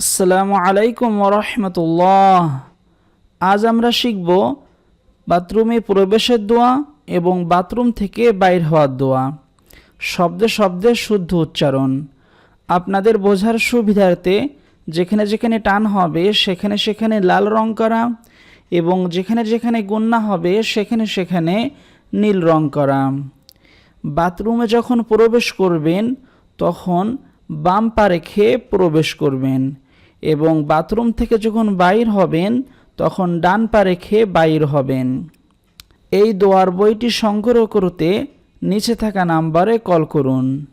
আসসালামু আলাইকুম রহমতুল্লাহ আজ আমরা শিখব বাথরুমে প্রবেশের দোয়া এবং বাথরুম থেকে বাইর হওয়ার দোয়া। শব্দে শব্দে শুদ্ধ উচ্চারণ। আপনাদের বোঝার সুবিধার্থে যেখানে যেখানে টান হবে, সেখানে সেখানে লাল রং করা এবং যেখানে যেখানে গুন্না হবে, সেখানে সেখানে নীল রং করা। বাথরুমে যখন প্রবেশ করবেন, তখন বাম পা রেখে প্রবেশ করবেন। এবং বাথরুম থেকে যখন বাইর হবেন, তখন ডান পা রেখে বাইর হবেন। এই দোয়ার বইটি সংগ্রহ করতে নিচে থাকা নাম্বারে কল করুন।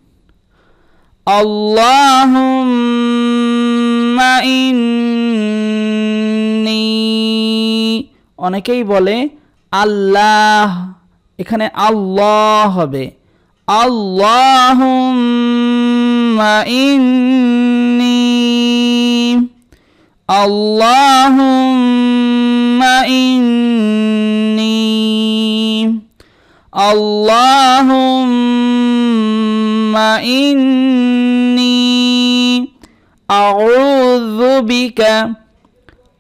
ইন্নী। অনেকেই বলে, আল্লাহ, এখানে আল্লাহ হবে। আল্লাহুম্মা ইন্নী। আল্লাহুম্মা ইন্নী আল্লাহুম্মা ইন্নী আউযু বিকা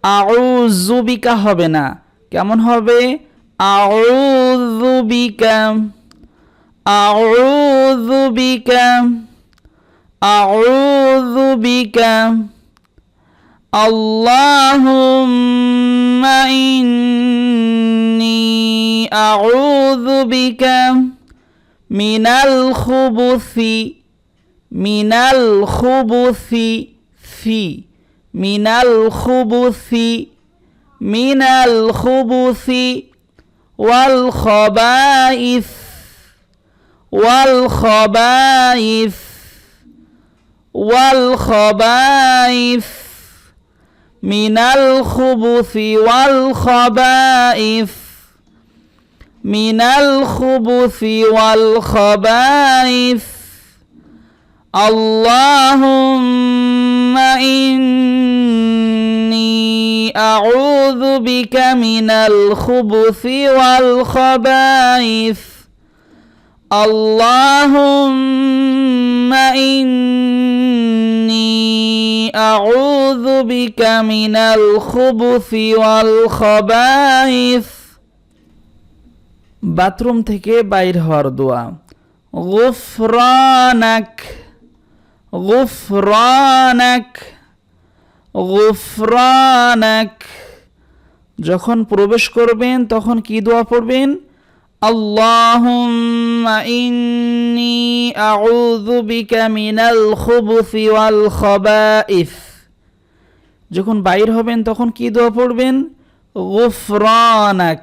আউযু বিকা হবে না। কেমন হবে? আউযু বিকা আউযু বিকা আউযু বিকা اللهم إني أعوذ بك من الخبث من الخبث في من الخبث من الخبث والخبائث والخبائث والخبائث. من الخبث والخبائث. من الخبث والخبائث. اللهم إني أعوذ بك من الخبث والخبائث. اللهم إني بك من الخبث والخبائث বাথরুম থেকে বাইর হওয়ার দোয়া গুফরানাক গুফরানাক গুফরানাক যখন প্রবেশ করবেন তখন কি দোয়া পড়বেন اللهم إني أعوذ بك من الخبث والخبائث যখন বাইর হবেন তখন কি দোয়া পড়বেন? গুফরানাক।